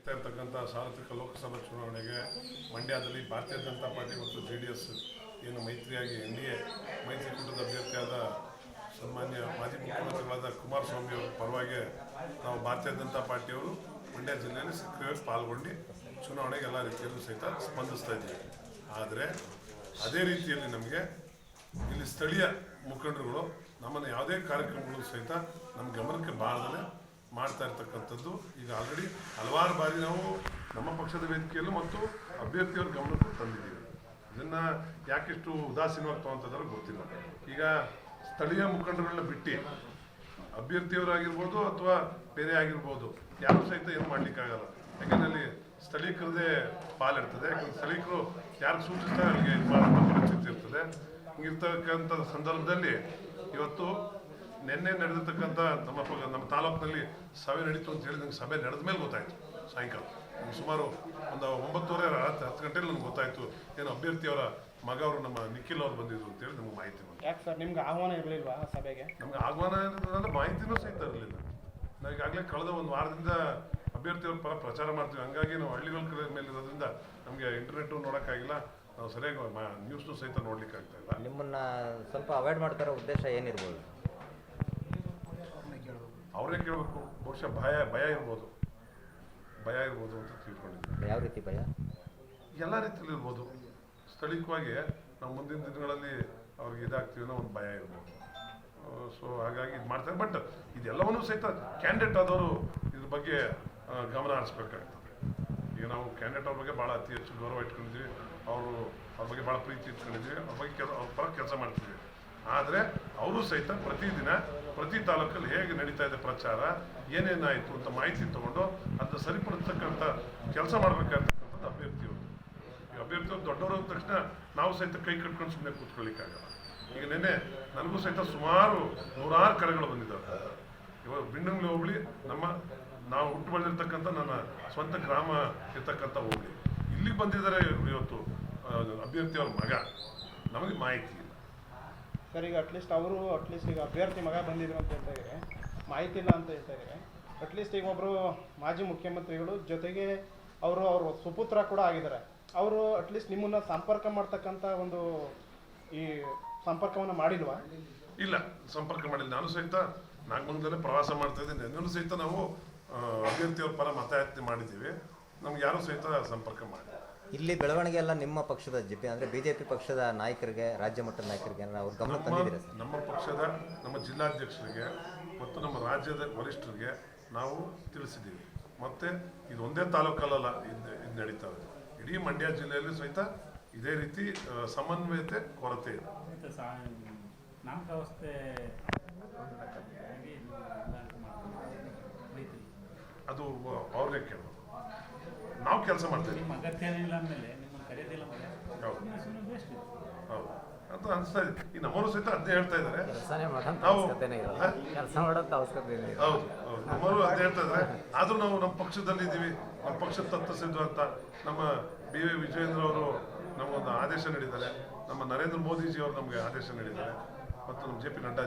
ನಡೀತಾ ಇರ್ತಕ್ಕಂಥ ಸಾರ್ವತ್ರಿಕ ಲೋಕಸಭಾ ಚುನಾವಣೆಗೆ ಮಂಡ್ಯದಲ್ಲಿ ಭಾರತೀಯ ಜನತಾ ಪಾರ್ಟಿ ಮತ್ತು ಜೆ ಡಿ ಎಸ್ ಏನು ಮೈತ್ರಿಯಾಗಿ ಎನ್ ಡಿ ಎ ಮೈತ್ರಿಕೂಟದ ಅಭ್ಯರ್ಥಿಯಾದ ಸನ್ಮಾನ್ಯ ಮಾಜಿ ಮುಖ್ಯಮಂತ್ರಿಗಳಾದ ಕುಮಾರಸ್ವಾಮಿ ಅವರ ಪರವಾಗಿ ನಾವು ಭಾರತೀಯ ಜನತಾ ಪಾರ್ಟಿಯವರು ಮಂಡ್ಯ ಜಿಲ್ಲೆಯಲ್ಲಿ ಸಕ್ರಿಯವಾಗಿ ಪಾಲ್ಗೊಂಡು ಚುನಾವಣೆಗೆ ಎಲ್ಲ ರೀತಿಯಲ್ಲೂ ಸಹಿತ ಸ್ಪಂದಿಸ್ತಾ ಇದ್ದೀವಿ. ಆದರೆ ಅದೇ ರೀತಿಯಲ್ಲಿ ನಮಗೆ ಇಲ್ಲಿ ಸ್ಥಳೀಯ ಮುಖಂಡರುಗಳು ನಮ್ಮನ್ನು ಯಾವುದೇ ಕಾರ್ಯಕ್ರಮಗಳು ಸಹಿತ ನಮ್ಮ ಗಮನಕ್ಕೆ ಬಾರದಲ್ಲೇ ಮಾಡ್ತಾ ಇರ್ತಕ್ಕಂಥದ್ದು. ಈಗ ಆಲ್ರೆಡಿ ಹಲವಾರು ಬಾರಿ ನಾವು ನಮ್ಮ ಪಕ್ಷದ ವೇದಿಕೆಯಲ್ಲೂ ಮತ್ತು ಅಭ್ಯರ್ಥಿಯವ್ರ ಗಮನಕ್ಕೂ ತಂದಿದ್ದೀವಿ. ಇದನ್ನ ಯಾಕಿಷ್ಟು ಉದಾಸೀನವಾಗಿ ತಗೊಂತದಾರೋ ಗೊತ್ತಿಲ್ಲ. ಈಗ ಸ್ಥಳೀಯ ಮುಖಂಡರನ್ನ ಬಿಟ್ಟು ಅಭ್ಯರ್ಥಿಯವರಾಗಿರ್ಬೋದು ಅಥವಾ ಬೇರೆ ಆಗಿರ್ಬೋದು, ಯಾರು ಸಹಿತ ಏನು ಮಾಡ್ಲಿಕ್ಕಾಗಲ್ಲ. ಯಾಕಂದ್ರೆ ಅಲ್ಲಿ ಸ್ಥಳೀಕರದೇ ಪಾಲಿರ್ತದೆ. ಯಾಕಂದ್ರೆ ಸ್ಥಳೀಕರು ಯಾರು ಸೂಚಿಸ್ತಾರೆ ಅಲ್ಲಿಗೆ ಮಾಡುವಂಥ ಪರಿಸ್ಥಿತಿ ಇರ್ತದೆ. ಹಿಂಗಿರ್ತಕ್ಕಂಥ ಸಂದರ್ಭದಲ್ಲಿ ಇವತ್ತು ನಿನ್ನೆ ನಡೆದಿರ್ತಕ್ಕಂಥ ನಮ್ಮ ಪ- ನಮ್ಮ ತಾಲೂಕಿನಲ್ಲಿ ಸಭೆ ನಡೀತು ಅಂತ ಹೇಳಿ ನಂಗೆ ಸಭೆ ನಡೆದ ಮೇಲೆ ಗೊತ್ತಾಯ್ತು ಸಾಯಂಕಾಲ. ಸುಮಾರು ಒಂದು ಒಂಬತ್ತುವರೆ ಹತ್ತು ಹತ್ತು ಗಂಟೆಲಿ ನನಗೆ ಗೊತ್ತಾಯ್ತು ಏನು ಅಭ್ಯರ್ಥಿಯವರ ಮಗ ಅವರು ನಮ್ಮ ನಿಖಿಲ್ ಅವ್ರು ಬಂದಿದ್ರು ಅಂತೇಳಿ ನಮ್ಗೆ ಮಾಹಿತಿ ಬಂತು. ಯಾಕೆ ಸರ್ ನಿಮ್ಗೆ ಆಹ್ವಾನ ಇರಲಿಲ್ವಾ ಆ ಸಭೆಗೆ? ನಮ್ಗೆ ಆಹ್ವಾನ ಇರೋದ್ರಿಂದ ಮಾಹಿತಿನೂ ಸಹಿತ ಇರಲಿಲ್ಲ. ನಾವು ಈಗಾಗಲೇ ಕಳೆದ ಒಂದು ವಾರದಿಂದ ಅಭ್ಯರ್ಥಿಯವ್ರ ಪರ ಪ್ರಚಾರ ಮಾಡ್ತೀವಿ. ಹಂಗಾಗಿ ನಾವು ಹಳ್ಳಿಗಳ ಕಡೆ ಮೇಲೆ ಇರೋದ್ರಿಂದ ನಮಗೆ ಇಂಟರ್ನೆಟ್ ನೋಡೋಕ್ಕಾಗಿಲ್ಲ. ನಾವು ಸರಿಯಾಗಿ ನ್ಯೂಸ್ನು ಸಹಿತ ನೋಡ್ಲಿಕ್ಕೆ ಆಗ್ತಾ ಇಲ್ಲ. ನಿಮ್ಮನ್ನ ಸ್ವಲ್ಪ ಅವಾಯ್ಡ್ ಮಾಡ್ತಾರೋ ಉದ್ದೇಶ ಏನಿರ್ಬೋದು? ಅವರೇ ಕೇಳಬೇಕು ಬಹುಶಃ ಭಯ ಭಯ ಇರ್ಬೋದು. ಭಯ ಇರ್ಬೋದು ಅಂತ ತಿಳ್ಕೊಂಡಿದ್ದೆ. ಯಾವ ರೀತಿ ಭಯ? ಎಲ್ಲ ರೀತಿಯಲ್ಲಿ ಇರ್ಬೋದು. ಸ್ಥಳೀಯವಾಗಿ ನಾವು ಮುಂದಿನ ದಿನಗಳಲ್ಲಿ ಅವ್ರಿಗೆ ಇದಾಗ್ತೀವಿ ಅನ್ನೋ ಒಂದು ಭಯ ಇರ್ಬೋದು. ಸೊ ಹಾಗಾಗಿ ಇದು ಮಾಡ್ತಾರೆ. ಬಟ್ ಇದೆಲ್ಲವನ್ನೂ ಸಹಿತ ಕ್ಯಾಂಡಿಡೇಟ್ ಆದವರು ಇದ್ರ ಬಗ್ಗೆ ಗಮನ ಹರಿಸ್ಬೇಕಾಗ್ತದೆ. ಈಗ ನಾವು ಕ್ಯಾಂಡಿಡೇಟ್ ಅವ್ರ ಬಗ್ಗೆ ಭಾಳ ಅತಿ ಹೆಚ್ಚು ಗೌರವ ಇಟ್ಕೊಂಡಿದ್ವಿ ಅವರು ಅವ್ರ ಬಗ್ಗೆ ಭಾಳ ಪ್ರೀತಿ ಇಟ್ಕೊಂಡಿದ್ವಿ ಅವ್ರ ಬಗ್ಗೆ ಕೆಲ ಅವ್ರ ಪರ ಕೆಲಸ ಮಾಡ್ತೀವಿ ಆದರೆ ಅವರು ಸಹಿತ ಪ್ರತಿದಿನ ಪ್ರತಿ ತಾಲೂಕಲ್ಲಿ ಹೇಗೆ ನಡೀತಾ ಇದೆ ಪ್ರಚಾರ, ಏನೇನಾಯಿತು ಅಂತ ಮಾಹಿತಿ ತಗೊಂಡು ಅದನ್ನ ಸರಿಪಡಿಸ್ತಕ್ಕಂಥ ಕೆಲಸ ಮಾಡಬೇಕಾಗಿರ್ತಕ್ಕಂಥದ್ದು ಅಭ್ಯರ್ಥಿಯವರು. ಈ ಅಭ್ಯರ್ಥಿಯವರು ದೊಡ್ಡವರು ಅಂದ ತಕ್ಷಣ ನಾವು ಸಹಿತ ಕೈ ಕಟ್ಕೊಂಡು ಸುಮ್ಮನೆ ಕೂತ್ಕೊಳ್ಳಿಕ್ಕಾಗಲ್ಲ. ಈಗ ನಿನ್ನೆ ನನಗೂ ಸಹಿತ ಸುಮಾರು ನೂರಾರು ಕರೆಗಳು ಬಂದಿದ್ದಾವೆ. ಇವಾಗ ಬಿಣ್ಣಂಗ್ಲಿ ಹೋಬಳಿ, ನಮ್ಮ ನಾವು ಹುಟ್ಟು ಬೆಳೆದಿರ್ತಕ್ಕಂಥ ನನ್ನ ಸ್ವಂತ ಗ್ರಾಮ ಇರ್ತಕ್ಕಂಥ ಹೋಗ್ಲಿ ಇಲ್ಲಿಗೆ ಬಂದಿದ್ದಾರೆ ಇವತ್ತು ಅಭ್ಯರ್ಥಿಯವ್ರ ಮಗ. ನಮಗೆ ಮಾಹಿತಿ. ಸರ್ ಈಗ ಅಟ್ಲೀಸ್ಟ್ ಅವರು ಅಟ್ಲೀಸ್ಟ್ ಈಗ ಅಭ್ಯರ್ಥಿ ಮಗ ಬಂದಿದ್ರು ಅಂತ ಹೇಳ್ತಾ ಇದ್ದಾರೆ. ಮಾಹಿತಿ ಇಲ್ಲ ಅಂತ ಹೇಳ್ತಾ ಇದ್ದಾರೆ. ಅಟ್ಲೀಸ್ಟ್ ಈಗ ಒಬ್ಬರು ಮಾಜಿ ಮುಖ್ಯಮಂತ್ರಿಗಳು ಜೊತೆಗೆ ಅವರು ಅವರು ಸುಪುತ್ರ ಕೂಡ ಆಗಿದ್ದಾರೆ. ಅವರು ಅಟ್ಲೀಸ್ಟ್ ನಿಮ್ಮನ್ನ ಸಂಪರ್ಕ ಮಾಡ್ತಕ್ಕಂಥ ಒಂದು ಈ ಸಂಪರ್ಕವನ್ನು ಮಾಡಿಲ್ವಾ? ಇಲ್ಲ, ಸಂಪರ್ಕ ಮಾಡಿಲ್ಲ. ನಾನು ಸಹಿತ ನಾಗಮಂಗಲದಲ್ಲೇ ಪ್ರವಾಸ ಮಾಡ್ತಾ ಇದ್ದೀನಿ. ನಿನ್ನೂ ಸಹಿತ ನಾವು ಅಭ್ಯರ್ಥಿಯವ್ರ ಪರ ಮತಯಾಚನೆ ಮಾಡಿದ್ದೀವಿ. ನಮ್ಗೆ ಯಾರು ಸಹಿತ ಸಂಪರ್ಕ ಮಾಡಿಲ್ಲ. ಇಲ್ಲಿ ಬೆಳವಣಿಗೆ ಎಲ್ಲ ನಿಮ್ಮ ಪಕ್ಷದ ಜೆ ಅಂದ್ರೆ ಬಿಜೆಪಿ ಪಕ್ಷದ ನಾಯಕರಿಗೆ ರಾಜ್ಯ ಮಟ್ಟದ ನಾಯಕರಿಗೆ ಅವ್ರ ಗಮನ ನಮ್ಮ ತಂದಿದ್ದೀರಾ ಸರ್? ನಮ್ಮ ಪಕ್ಷದ ನಮ್ಮ ಜಿಲ್ಲಾಧ್ಯಕ್ಷರಿಗೆ ಮತ್ತು ನಮ್ಮ ರಾಜ್ಯದ ವರಿಷ್ಠರಿಗೆ ನಾವು ತಿಳಿಸಿದ್ದೀವಿ. ಮತ್ತೆ ಇದು ಒಂದೇ ತಾಲೂಕಲ್ಲ ಇದು ನಡೀತಾ ಇದೆ. ಇಡೀ ಮಂಡ್ಯ ಜಿಲ್ಲೆಯಲ್ಲಿ ಸಹಿತ ಇದೇ ರೀತಿ ಸಮನ್ವಯತೆ ಕೊರತೆ ಇದೆ. ಅದು ಅವ್ರಿಗೆ ಕೇಳಬೇಕು ನಾವು ಕೆಲಸ ಮಾಡ್ತೀವಿ. ಹೌದು. ಅಂತ ಅನಿಸ್ತಾ ಇದೆ. ಈ ನಮ್ಮವರು ಸಹಿತ ಅದೇ ಹೇಳ್ತಾ ಇದ್ದಾರೆ. ನಾವು ಹೌದು ಹೌದು. ನಮ್ಮವರು ಅದೇ ಹೇಳ್ತಾ ಇದ್ದಾರೆ. ಆದರೂ ನಾವು ನಮ್ಮ ಪಕ್ಷದಲ್ಲಿ ಇದ್ದೀವಿ ನಮ್ಮ ಪಕ್ಷದ ತತ್ವಸಿದ್ದು ಅಂತ ನಮ್ಮ ಬಿ ವಿ ವಿಜಯೇಂದ್ರ ಅವರು ನಮಗೊಂದು ಆದೇಶ ನೀಡಿದ್ದಾರೆ. ನಮ್ಮ ನರೇಂದ್ರ ಮೋದಿಜಿ ಅವರು ನಮಗೆ ಆದೇಶ ನೀಡಿದ್ದಾರೆ. ಮತ್ತು ನಮ್ಮ ಜೆ ಪಿ ನಡ್ಡಾ